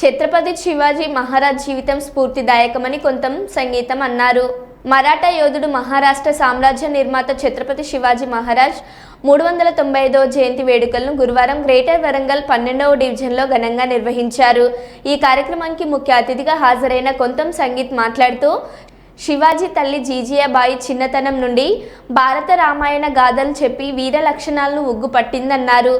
ఛత్రపతి శివాజీ మహారాజ్ జీవితం స్ఫూర్తిదాయకమని కొంత సంగీతం అన్నారు. మరాఠా యోధుడు మహారాష్ట్ర సామ్రాజ్య నిర్మాత ఛత్రపతి శివాజీ మహారాజ్ మూడు వందల తొంభై ఐదవ జయంతి వేడుకలను గురువారం గ్రేటర్ వరంగల్ పన్నెండవ డివిజన్లో ఘనంగా నిర్వహించారు. ఈ కార్యక్రమానికి ముఖ్య అతిథిగా హాజరైన కొంతం సంగీత్ మాట్లాడుతూ శివాజీ తల్లి జీజియాబాయి చిన్నతనం నుండి భారత రామాయణ గాథలు చెప్పి వీర లక్షణాలను ఉగ్గు పట్టిందన్నారు.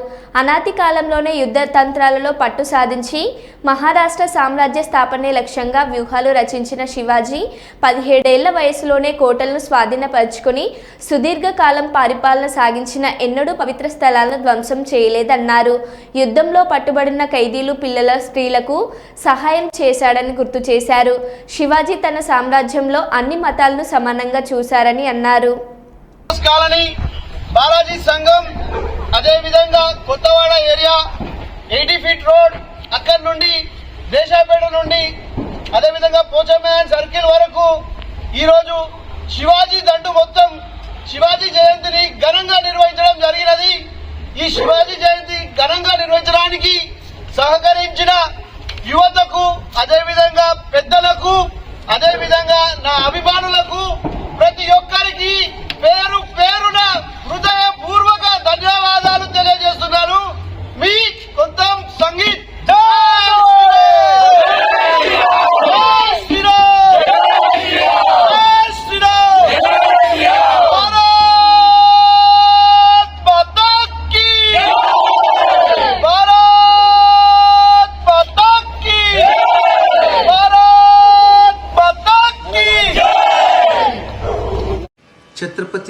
కాలంలోనే యుద్ధ తంత్రాలలో పట్టు సాధించి మహారాష్ట్ర సామ్రాజ్య స్థాపనే లక్ష్యంగా వ్యూహాలు రచించిన శివాజీ పదిహేడేళ్ళ వయసులోనే కోటలను స్వాధీనపరుచుకొని సుదీర్ఘకాలం పరిపాలన సాగించిన ఎన్నడూ పవిత్ర స్థలాలను ధ్వంసం చేయలేదన్నారు. యుద్ధంలో పట్టుబడిన ఖైదీలు పిల్లల స్త్రీలకు సహాయం చేశాడని గుర్తు చేశారు. శివాజీ తన సామ్రాజ్యంలో అన్ని మతాలను సమానంగా చూశారని అన్నారు. కాలనీ బాలాజీ సంఘం అదే విధంగా Kothawada area eighty feet road అక్కడి నుండి దేశాపేట నుండి అదే విధంగా పోచమ్యాన్ సర్కిల్ వరకు ఈరోజు శివాజీ దండు మొత్తం శివాజీ జయంతిని ఘనంగా నిర్వహించడం జరిగినది. ఈ శివాజీ జయంతి ఘనంగా నిర్వహించడానికి సహకరించిన యువతకు అదే విధంగా పెద్దలకు నా అభిమానులకు ప్రతి ఒక్కరికి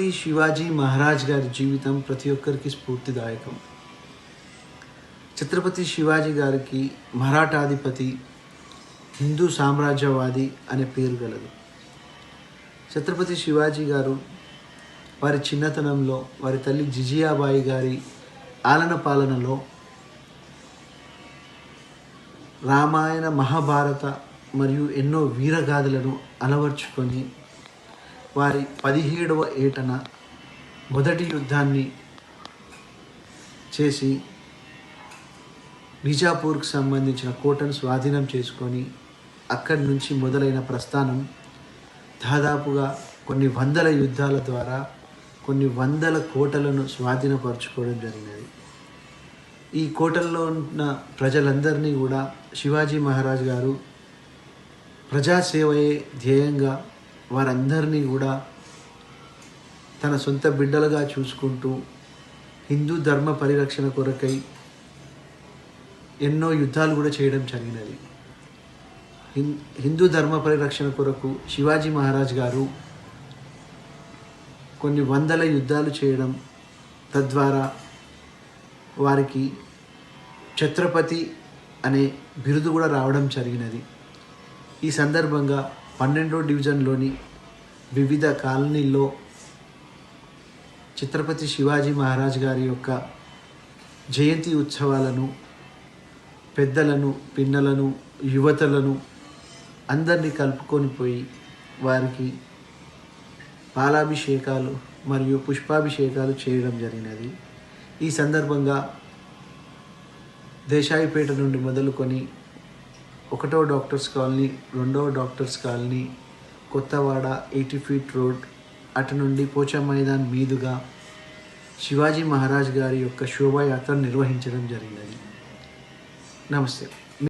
ఛత్రపతి శివాజీ మహారాజ్ గారి జీవితం ప్రతి ఒక్కరికి స్ఫూర్తిదాయకం. ఛత్రపతి శివాజీ గారికి మరాఠాధిపతి హిందూ సామ్రాజ్యవాది అనే పేరు గలదు. ఛత్రపతి శివాజీ గారు వారి చిన్నతనంలో వారి తల్లి జిజియాబాయి గారి ఆలన పాలనలో రామాయణ మహాభారత మరియు ఎన్నో వీరగాథలను అలవర్చుకొని వారి పదిహేడవ ఏటన మొదటి యుద్ధాన్ని చేసి బీజాపూర్కు సంబంధించిన కోటను స్వాధీనం చేసుకొని అక్కడి నుంచి మొదలైన ప్రస్థానం దాదాపుగా కొన్ని వందల యుద్ధాల ద్వారా కొన్ని వందల కోటలను స్వాధీనపరచుకోవడం జరిగినది. ఈ కోటల్లో ఉన్న ప్రజలందరినీ కూడా శివాజీ మహారాజ్ గారు ప్రజాసేవయే ధ్యేయంగా వారందరినీ కూడా తన సొంత బిడ్డలుగా చూసుకుంటూ హిందూ ధర్మ పరిరక్షణ కొరకై ఎన్నో యుద్ధాలు కూడా చేయడం జరిగినది. హిం హిందూ ధర్మ పరిరక్షణ కొరకు శివాజీ మహారాజ్ గారు కొన్ని వందల యుద్ధాలు చేయడం తద్వారా వారికి ఛత్రపతి అనే బిరుదు కూడా రావడం జరిగినది. ఈ సందర్భంగా పన్నెండో డివిజన్లోని వివిధ కాలనీల్లో ఛత్రపతి శివాజీ మహారాజ్ గారి యొక్క జయంతి ఉత్సవాలను పెద్దలను పిన్నలను యువతలను అందరినీ కలుపుకొని పోయి వారికి పాలాభిషేకాలు మరియు పుష్పాభిషేకాలు చేయడం జరిగినది. ఈ సందర్భంగా దేశాయిపేట నుండి మొదలుకొని ఒకటో డాక్టర్స్ కాలనీ రెండవ doctors colony Kothawada eighty feet road అటు నుండి పోచా మైదాన్ మీదుగా శివాజీ మహారాజ్ గారి యొక్క శోభాయాత్ర నిర్వహించడం జరిగినది. నమస్తే.